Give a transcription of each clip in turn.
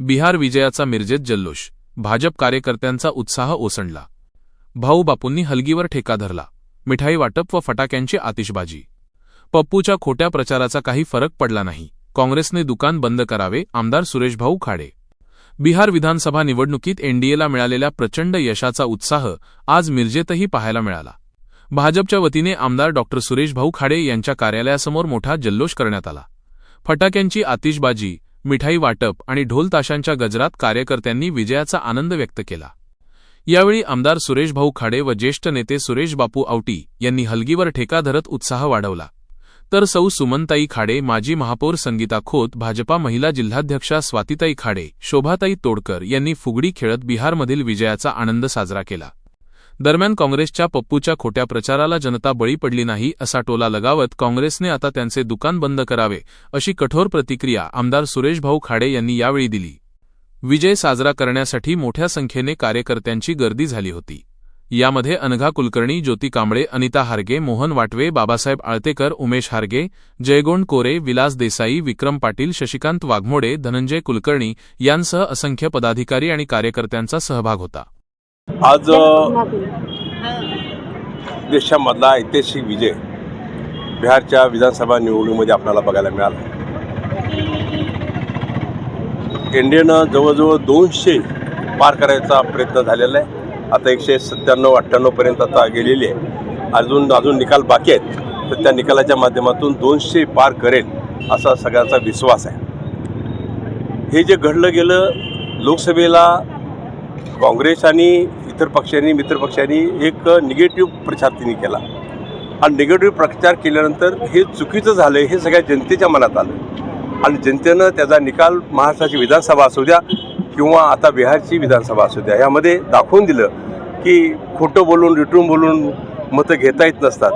बिहार विजयाचा मिरजेत जल्लोष. भाजप कार्यकर्त्यांचा उत्साह ओसंडला. भाऊबापूंनी हलगीवर ठेका धरला. मिठाई वाटप व फटाक्यांची आतिषबाजी. पप्पूच्या खोट्या प्रचाराचा काही फरक पडला नाही. काँग्रेसने दुकान बंद करावे आमदार सुरेशभाऊ खाडे. बिहार विधानसभा निवडणुकीत एनडीएला मिळालेल्या प्रचंड यशाचा उत्साह आज मिरजेतही पाहायला मिळाला. भाजपच्या वतीने आमदार डॉक्टर सुरेशभाऊ खाडे यांच्या कार्यालयासमोर मोठा जल्लोष करण्यात आला. फटाक्यांची आतिषबाजी मिठाई वाटप आणि ढोलताशांच्या गजरात कार्यकर्त्यांनी विजयाचा आनंद व्यक्त केला. यावेळी आमदार सुरेशभाऊ खाडे व ज्येष्ठ नेते सुरेश बापू आवटी यांनी हलगीवर ठेका धरत उत्साह वाढवला. तर सौ सुमनताई खाडे माजी महापौर संगीता खोत भाजपा महिला जिल्हाध्यक्षा स्वातीताई खाडे शोभाताई तोडकर यांनी फुगडी खेळत बिहारमधील विजयाचा आनंद साजरा केला. दरम्यान काँग्रेसच्या पप्पूच्या खोट्या प्रचाराला जनता बळी पडली नाही असा टोला लगावत काँग्रेसने आता त्यांचे दुकान बंद करावे अशी कठोर प्रतिक्रिया आमदार सुरेशभाऊ खाडे यांनी यावेळी दिली. विजय साजरा करण्यासाठी मोठ्या संख्येने कार्यकर्त्यांची गर्दी झाली होती. यामध्ये अनघा कुलकर्णी ज्योती कांबळे अनिता हार्गे मोहन वाटवे बाबासाहेब आळतेकर उमेश हार्गे जयगोंड कोरे विलास देसाई विक्रम पाटील शशिकांत वाघमोडे धनंजय कुलकर्णी यांसह असंख्य पदाधिकारी आणि कार्यकर्त्यांचा सहभाग होता. आज देशामधला ऐतिहासिक विजय बिहारच्या विधानसभा निवडणुकीमध्ये आपल्याला बघायला मिळाला. इंडियानं जवळजवळ दोनशे पार करायचा प्रयत्न झालेला आहे. आता एकशे सत्त्याण्णव अठ्ठ्याण्णवपर्यंत आता गेलेली आहे. अजून अजून निकाल बाकी आहेत. तर त्या निकालाच्या माध्यमातून दोनशे पार करेल असा सगळ्यांचा विश्वास आहे. हे जे घडलं गेलं लोकसभेला काँग्रेस आणि इतर पक्षांनी मित्रपक्षांनी एक निगेटिव्ह प्रचार तिने केला. आणि निगेटिव्ह प्रचार केल्यानंतर हे चुकीचं झालं हे सगळ्या जनतेच्या मनात आलं. आणि जनतेनं त्याचा निकाल महाराष्ट्राची विधानसभा असू द्या किंवा आता बिहारची विधानसभा असू द्या यामध्ये दाखवून दिलं की खोटं बोलून रिटून बोलून मतं घेता येत नसतात.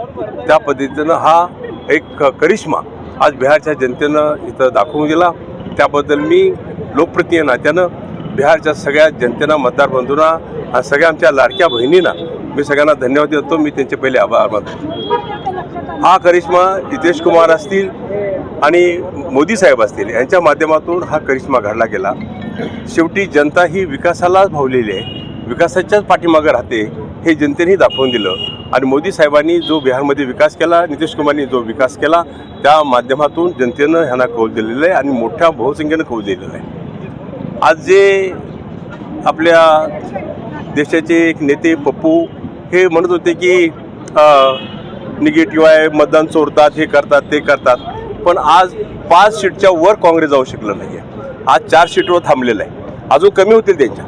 त्या पद्धतीनं हा एक करिश्मा आज बिहारच्या जनतेनं इथं दाखवून दिला. त्याबद्दल मी लोकप्रतिनिधी नात्यानं बिहारच्या सगळ्या जनतेना मतदार बंधूंना आणि सगळ्या आमच्या लाडक्या बहिणींना मी सगळ्यांना धन्यवाद देतो. मी त्यांचे पहिले आभार मानतो. हा करिश्मा नितेश कुमार असतील आणि मोदी साहेब असतील यांच्या माध्यमातून हा करिश्मा घडला गेला. शेवटी जनता ही विकासाला भावलेली आहे. विकासाच्याच पाठीमागं राहते हे जनतेनेही दाखवून दिलं. आणि मोदी साहेबांनी जो बिहारमध्ये विकास केला नितीश कुमारनी जो विकास केला त्या माध्यमातून जनतेनं ह्यांना कौल दिलेलं आहे आणि मोठ्या बहुसंख्येनं कौल दिलेलं आहे. आज जे आपल्या देशाचे एक नेते पप्पू हे म्हणत होते की निगेटिव्ह आहे मतदान चोरतात हे करतात ते करतात. पण आज पाच सीटच्या वर काँग्रेस जाऊ शकलं नाही आहे आज चार सीटवर थांबलेलं आहे. अजून कमी होतील त्यांच्या.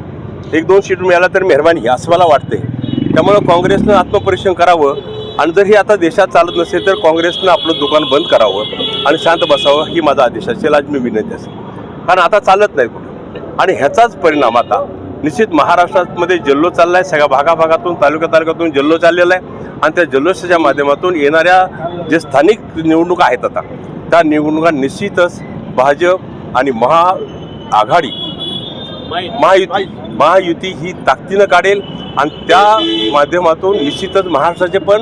एक दोन सीट मिळाला तर मेहरबानी असं मला वाटते त्यामुळं काँग्रेसनं आत्मपरीक्षण करावं. आणि जर हे आता देशात चालत नसेल तर काँग्रेसनं आपलं दुकान बंद करावं. आणि शांत बसावं ही माझा आदेश असेल आज मी विनंती असेल कारण आता चालत नाही आणि ह्याचाच परिणाम आता निश्चित महाराष्ट्रामध्ये जल्लो चालला आहे सगळ्या भागाभागातून तालुका तालुक्यातून जल्लो चाललेला आहे. आणि त्या जल्लोषाच्या माध्यमातून येणाऱ्या जे स्थानिक निवडणुका आहेत आता त्या निवडणुका निश्चितच भाजप आणि महाआघाडी महायुती महायुती ही ताकदीनं काढेल. आणि त्या माध्यमातून निश्चितच महाराष्ट्राचे पण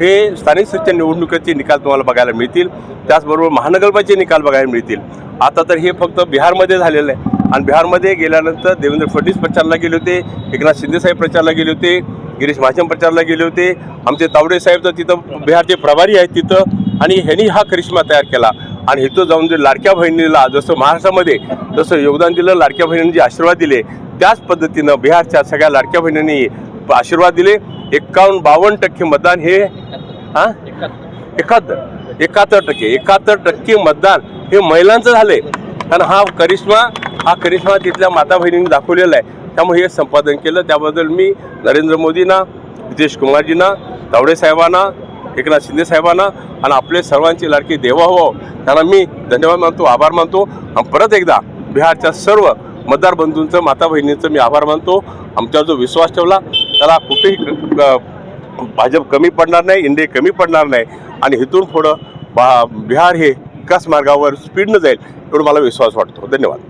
हे स्थानिक स्वराज्य निवडणुकीचे निकाल तुम्हाला बघायला मिळतील. त्याचबरोबर महानगरपालिकेचे निकाल बघायला मिळतील. आता तर हे फक्त बिहारमध्ये झालेलं आहे. आणि बिहारमध्ये गेल्यानंतर देवेंद्र फडणवीस प्रचारला गेले होते एकनाथ शिंदेसाहेब प्रचारला गेले होते गिरीश महाजन प्रचारला गेले होते आमचे तावडे साहेब तर तिथं बिहारचे प्रभारी आहेत तिथं आणि ह्यांनी हा करिश्मा तयार केला. आणि इथं जाऊन जे लाडक्या बहिणीला जसं महाराष्ट्रामध्ये जसं योगदान दिलं लाडक्या बहिणींनी जे आशीर्वाद दिले त्याच पद्धतीनं बिहारच्या सगळ्या लाडक्या बहिणींनी आशीर्वाद दिले. एक्कावन्न बावन्न टक्के मतदान हे हां? एकाहत्तर. एकाहत्तर टक्के. एकाहत्तर टक्के मतदान हे महिलांचं झालंय. कारण हा करिश्मा हा करिश्मा तिथल्या माता बहिणींनी दाखवलेला आहे. त्यामुळे हे संपादन केलं. त्याबद्दल मी नरेंद्र मोदींना नितीश कुमारजींना तावडे साहेबांना एकनाथ शिंदे साहेबांना आणि आपले सर्वांची लाडकी देवा हो. त्यांना मी धन्यवाद मानतो आभार मानतो. आणि परत एकदा बिहारच्या सर्व मतदार बंधूंचं माता बहिणींचं मी आभार मानतो. आमच्यावर जो विश्वास ठेवला त्याला कुठेही भाजप कमी पडणार नाही इंडिया कमी पडणार नाही. आणि इथून पुढं बा बिहार हे विकास मार्गावर स्पीडनं जाईल एवढं मला विश्वास वाटतो. धन्यवाद.